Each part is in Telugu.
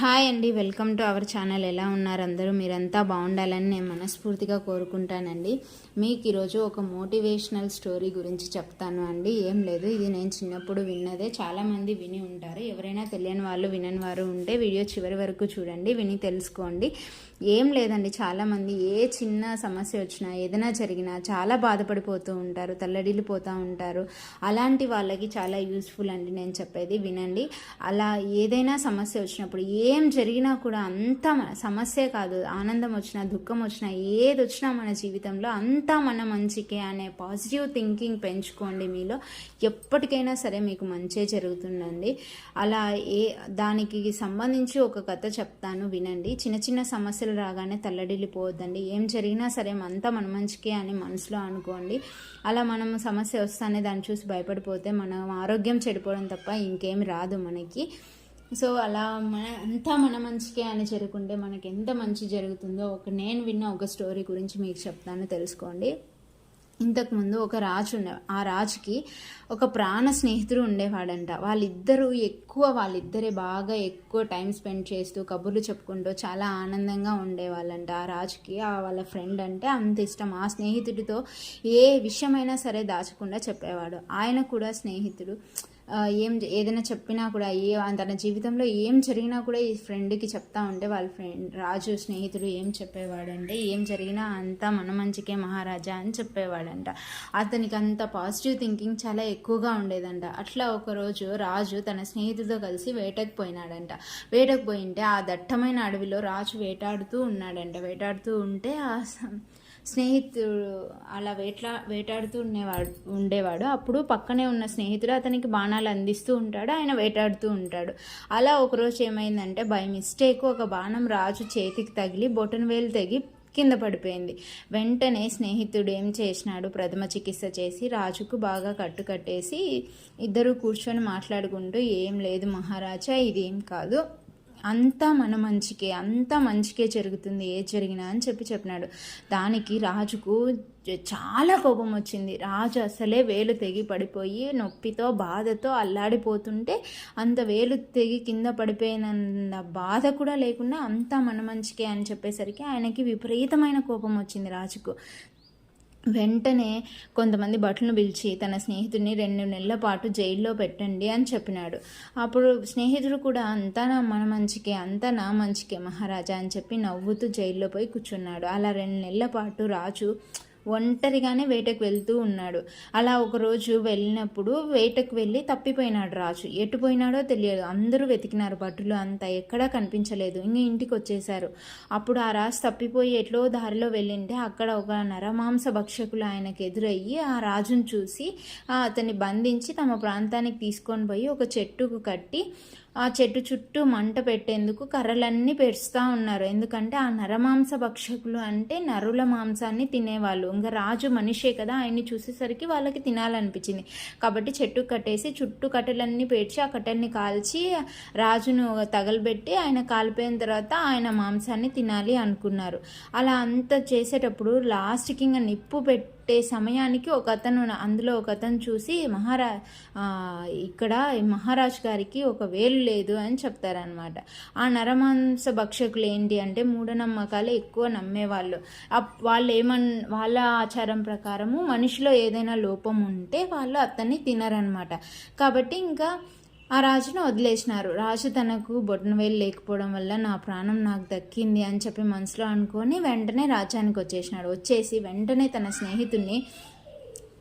హాయ్ అండి వెల్కమ్ టు అవర్ ఛానల్. ఎలా ఉన్నారు అందరూ? మీరంతా బాగుండాలని నేను మనస్ఫూర్తిగా కోరుకుంటానండి. మీకు ఈరోజు ఒక మోటివేషనల్ స్టోరీ గురించి చెప్తాను అండి. ఏం లేదు ఇది నేను చిన్నప్పుడు విన్నదే. చాలామంది విని ఉంటారు. ఎవరైనా తెలియని వాళ్ళు వినని వారు ఉంటే వీడియో చివరి వరకు చూడండి విని తెలుసుకోండి. ఏం లేదండి చాలామంది ఏ చిన్న సమస్య వచ్చినా ఏదైనా జరిగినా చాలా బాధపడిపోతూ ఉంటారు తల్లడిల్లిపోతూ ఉంటారు. అలాంటి వాళ్ళకి చాలా యూస్ఫుల్ అండి నేను చెప్పేది వినండి. అలా ఏదైనా సమస్య వచ్చినప్పుడు ఏ ఏం జరిగినా కూడా అంతా మన సమస్య కాదు. ఆనందం వచ్చినా దుఃఖం వచ్చినా ఏది వచ్చినా మన జీవితంలో అంతా మన మంచికే అనే పాజిటివ్ థింకింగ్ పెంచుకోండి మీలో. ఎప్పటికైనా సరే మీకు మంచే జరుగుతుందండి. అలా ఏ దానికి సంబంధించి ఒక కథ చెప్తాను వినండి. చిన్న చిన్న సమస్యలు రాగానే తల్లడిల్లిపోవద్దండి. ఏం జరిగినా సరే అంతా మన మంచికే అని మనసులో అనుకోండి. అలా మనం సమస్య వస్తానే దాన్ని చూసి భయపడిపోతే మనం ఆరోగ్యం చెడిపోవడం తప్ప ఇంకేం రాదు మనకి. సో అలా మన అంతా మన మంచికే అని జరుగుంటే మనకి ఎంత మంచి జరుగుతుందో ఒక నేను విన్న ఒక స్టోరీ గురించి మీకు చెప్తాను తెలుసుకోండి. ఇంతకుముందు ఒక రాజు ఉండే ఆ రాజుకి ఒక ప్రాణ స్నేహితుడు ఉండేవాడంట. వాళ్ళిద్దరూ ఎక్కువ వాళ్ళిద్దరే బాగా ఎక్కువ టైం స్పెండ్ చేస్తూ కబుర్లు చెప్పుకుంటూ చాలా ఆనందంగా ఉండేవాళ్ళంట. ఆ రాజుకి ఆ వాళ్ళ ఫ్రెండ్ అంటే అంత ఇష్టం. ఆ స్నేహితుడితో ఏ విషయమైనా సరే దాచకుండా చెప్పేవాడు. ఆయన కూడా స్నేహితుడు. ఏం ఏదైనా చెప్పినా కూడా ఏ తన జీవితంలో ఏం జరిగినా కూడా ఈ ఫ్రెండ్కి చెప్తా ఉంటే వాళ్ళ ఫ్రెండ్ రాజు స్నేహితుడు ఏం చెప్పేవాడంటే ఏం జరిగినా అంతా మన మంచికే మహారాజా అని చెప్పేవాడంట. అతనికి అంత పాజిటివ్ థింకింగ్ చాలా ఎక్కువగా ఉండేదంట. అట్లా ఒకరోజు రాజు తన స్నేహితుడితో కలిసి వేటకు పోయినాడంట. వేటకు పోయింటే ఆ దట్టమైన అడవిలో రాజు వేటాడుతూ ఉన్నాడంట. వేటాడుతూ ఉంటే ఆ స- స్నేహితుడు అలా వేట్లా వేటాడుతూ ఉండేవాడు ఉండేవాడు. అప్పుడు పక్కనే ఉన్న స్నేహితుడు అతనికి బాణాలు అందిస్తూ ఉంటాడు. ఆయన వేటాడుతూ ఉంటాడు. అలా ఒకరోజు ఏమైందంటే బై మిస్టేక్ ఒక బాణం రాజు చేతికి తగిలి బొటన్ వేలు తెగి కింద పడిపోయింది. వెంటనే స్నేహితుడు ఏం చేసినాడు? ప్రథమ చికిత్స చేసి రాజుకు బాగా కట్టు కట్టేసి ఇద్దరు కూర్చొని మాట్లాడుకుంటూ ఏం లేదు మహారాజా ఇదేం కాదు. అంతా మన మంచికే అంతా మంచికే జరుగుతుంది ఏ జరిగినా అని చెప్పి చెప్పినాడు. దానికి రాజుకు చాలా కోపం వచ్చింది. రాజు అసలే వేలు తెగి పడిపోయి నొప్పితో బాధతో అల్లాడిపోతుంటే అంత వేలు తెగి కింద పడిపోయినంత బాధ కూడా లేకుండా అంతా మన మంచికే అని చెప్పేసరికి ఆయనకి విపరీతమైన కోపం వచ్చింది రాజుకు. వెంటనే కొంతమంది భటులను పిలిచి తన స్నేహితుడిని రెండు నెలల పాటు జైల్లో పెట్టండి అని చెప్పినాడు. అప్పుడు స్నేహితుడు కూడా అంతా నా మన మంచికే అంతా నా మంచికే మహారాజా అని చెప్పి నవ్వుతూ జైల్లో పోయి కూర్చున్నాడు. అలా రెండు నెలల పాటు రాజు ఒంటరిగానే వేటకు వెళ్తూ ఉన్నాడు. అలా ఒకరోజు వెళ్ళినప్పుడు వేటకు వెళ్ళి తప్పిపోయినాడు రాజు. ఎటు పోయినాడో తెలియదు. అందరూ వెతికినారు. భటులు అంతా ఎక్కడా కనిపించలేదు. ఇంకా ఇంటికి వచ్చేసారు అప్పుడు ఆ రాజు తప్పిపోయి ఎట్లో దారిలో వెళ్ళింటే అక్కడ ఒక నరమాంస భక్షకులు ఆయనకు ఎదురయ్యి ఆ రాజును చూసి అతన్ని బంధించి తమ ప్రాంతానికి తీసుకొని పోయి ఒక చెట్టుకు కట్టి ఆ చెట్టు చుట్టూ మంట పెట్టేందుకు కర్రలన్నీ పెరుస్తూ ఉన్నారు. ఎందుకంటే ఆ నరమాంస భక్షకులు అంటే నరుల మాంసాన్ని తినేవాళ్ళు. ఇంకా రాజు మనిషే కదా ఆయన్ని చూసేసరికి వాళ్ళకి తినాలనిపించింది. కాబట్టి చెట్టు కట్టేసి చుట్టూ కట్టెలన్నీ పేర్చి ఆ కట్టెల్ని కాల్చి రాజును తగలబెట్టి ఆయన కాలిపోయిన తర్వాత ఆయన మాంసాన్ని తినాలి అనుకున్నారు. అలా అంత చేసేటప్పుడు లాస్ట్కి ఇంకా నిప్పు పెట్టి పెట్టే సమయానికి ఒక అతను అందులో ఒక అతను చూసి మహారా ఇక్కడ మహారాజు మహారాజ్ గారికి ఒక వేలు లేదు అని చెప్తారనమాట ఆ నరమాంస భక్షకులు ఏంటి అంటే మూఢనమ్మకాలు ఎక్కువ నమ్మేవాళ్ళు. అప్- వాళ్ళు ఏమన్ వాళ్ళ ఆచారం ప్రకారము మనిషిలో ఏదైనా లోపం ఉంటే వాళ్ళు అతన్ని తినరనమాట కాబట్టి ఇంకా ఆ రాజును వదిలేసినారు. రాజు తనకు బొట్టనవేలు లేకపోవడం వల్ల నా ప్రాణం నాకు దక్కింది అని చెప్పి మనసులో అనుకొని వెంటనే రాజ్యానికి వచ్చేసినాడు. వచ్చేసి వెంటనే తన స్నేహితుడిని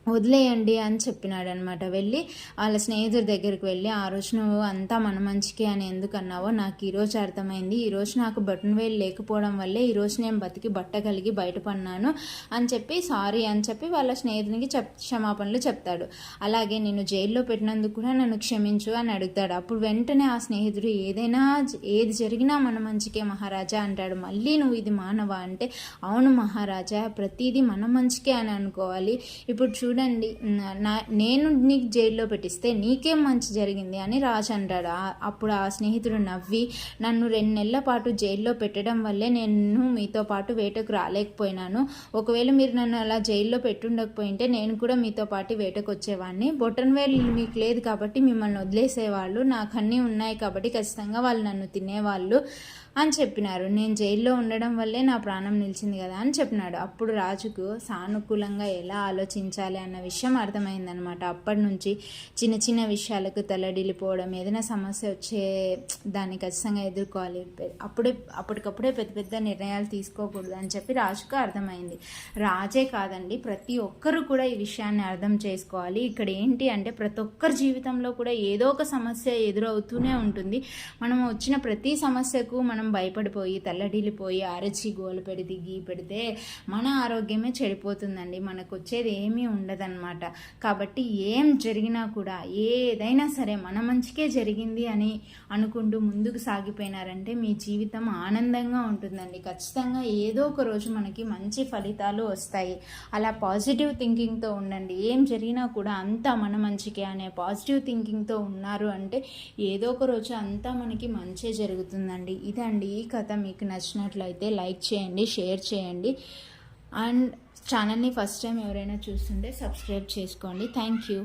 వదిలేయండి అని చెప్పినాడు అనమాట వెళ్ళి వాళ్ళ స్నేహితుడి దగ్గరికి వెళ్ళి ఆ రోజు నువ్వు అంతా మన మంచికే అని ఎందుకు అన్నావో నాకు ఈరోజు అర్థమైంది. ఈరోజు నాకు బటన్ వేలు లేకపోవడం వల్లే ఈరోజు నేను బతికి బట్ట కలిగి బయటపడినాను అని చెప్పి సారీ అని చెప్పి వాళ్ళ స్నేహితునికి చెప్ క్షమాపణలు చెప్తాడు. అలాగే నేను జైల్లో పెట్టినందుకు కూడా నన్ను క్షమించు అని అడుగుతాడు. అప్పుడు వెంటనే ఆ స్నేహితుడు ఏదైనా ఏది జరిగినా మన మంచికే మహారాజా అంటాడు. మళ్ళీ నువ్వు ఇది మానవా? అంటే అవును మహారాజా ప్రతిదీ మన మంచికే అని అనుకోవాలి. ఇప్పుడు చూడండి చూడండి. నా- నేను నీకు జైల్లో పెట్టిస్తే నీకేం మంచి జరిగింది అని రాజు అంటాడు. అప్పుడు ఆ స్నేహితుడు నవ్వి నన్ను రెండు నెలల పాటు జైల్లో పెట్టడం వల్లే నేను మీతో పాటు వేటకు రాలేకపోయినాను. ఒకవేళ మీరు నన్ను అలా జైల్లో పెట్టుండకపోయింటే నేను కూడా మీతో పాటు వేటకు వచ్చేవాడిని బొటన్ వేలు మీకు లేదు కాబట్టి మిమ్మల్ని వదిలేసేవాళ్ళు. నాకు అన్నీ ఉన్నాయి కాబట్టి ఖచ్చితంగా వాళ్ళు నన్ను తినేవాళ్ళు. అని చెప్పినారు. నేను జైల్లో ఉండడం వల్లే నా ప్రాణం నిలిచింది కదా అని చెప్పినాడు. అప్పుడు రాజుకు సానుకూలంగా ఎలా ఆలోచించాలి అన్న విషయం అర్థమైందనమాట అప్పటి నుంచి చిన్న చిన్న విషయాలకు తలడిల్లిపోవడం ఏదైనా సమస్య వచ్చే దాన్ని ఖచ్చితంగా ఎదుర్కోవాలి. అప్పుడే అప్పటికప్పుడే పెద్ద పెద్ద నిర్ణయాలు తీసుకోకూడదు అని చెప్పి రాజుకు అర్థమైంది. రాజే కాదండి ప్రతి ఒక్కరు కూడా ఈ విషయాన్ని అర్థం చేసుకోవాలి. ఇక్కడ ఏంటి అంటే ప్రతి ఒక్కరి జీవితంలో కూడా ఏదో ఒక సమస్య ఎదురవుతూనే ఉంటుంది. మనం వచ్చిన ప్రతి సమస్యకు మనం మనం భయపడిపోయి తల్లడిల్లిపోయి అరచి గోలు పెడితే గీ పెడితే మన ఆరోగ్యమే చెడిపోతుందండి. మనకు వచ్చేది ఏమీ ఉండదన్నమాట. కాబట్టి ఏం జరిగినా కూడా ఏదైనా సరే మన మంచికే జరిగింది అని అనుకుంటూ ముందుకు సాగిపోయినారంటే మీ జీవితం ఆనందంగా ఉంటుందండి. ఖచ్చితంగా ఏదో ఒక రోజు మనకి మంచి ఫలితాలు వస్తాయి. అలా పాజిటివ్ థింకింగ్తో ఉండండి. ఏం జరిగినా కూడా అంతా మన మంచికే అనే పాజిటివ్ థింకింగ్తో ఉన్నారు అంటే ఏదో ఒక రోజు అంతా మనకి మంచే జరుగుతుందండి. అండి ఈ కథ మీకు నచ్చినట్లయితే లైక్ చేయండి షేర్ చేయండి. అండ్ ఛానల్ని ఫస్ట్ టైం ఎవరైనా చూస్తుంటే సబ్స్క్రైబ్ చేసుకోండి. Thank you.